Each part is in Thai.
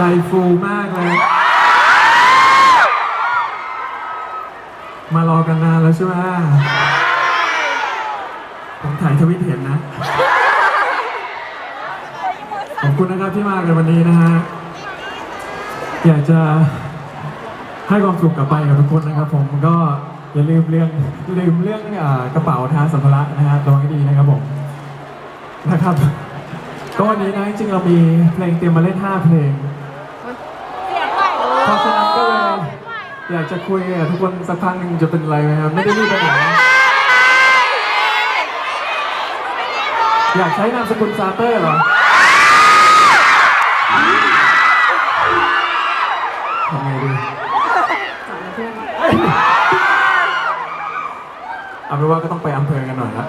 ใจฟูมากเลย มารอกันนานแล้วใช่ไหมผมถ่ายทวิตเห็นนะ ขอบคุณนะครับที่มากันวันนี้นะฮะ อยากจะให้ความสุขกลับไปกับทุกคนนะครับ ผมก็อย่าลืมเรื่องลืมเรื่องอกระเป๋าทางสัมภาระนะฮะระวังให้ดีนะครับผมนะครับก็วันนี้นะจริงเรามีเพลงเตรียมมาเล่น 5 เพลง อยากจะคุยทุกคนสักพักหนึ่งจะเป็นอะไรไหมครับไม่ได้รีบไปไหนอยากใช้นามสกุลซาเตอร์เหรอทำไงดีเอาเป็นว่าก็ต้องไปอำเภอกันหน่อยละ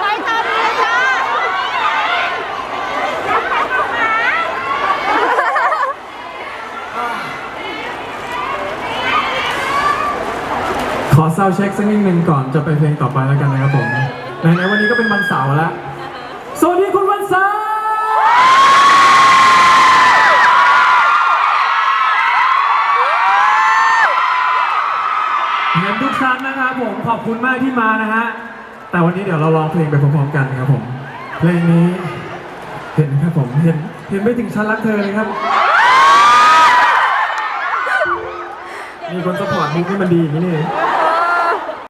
ไปตามเลยจ้า ขอซาวเช็คสักนิดหนึ่งก่อนจะไปเพลงต่อไปแล้วกันนะครับผมไหนๆวันนี้ก็เป็นวันเสาร์แล้ว สวัสดีคุณวันเสาร์เห็นทุกครั้งนะครับผมขอบคุณมากที่มานะฮะ แต่วันนี้เดี๋ยวเราลองเพลงไปพร้อมๆกันนะครับผม เพลงนี้ เห็นครับผมเห็นเห็นไม่ถึงชั้นรักเธอเลยครับ มีคนสปอร์ตมุกนี่มันดีอย่างนี้นี่เอง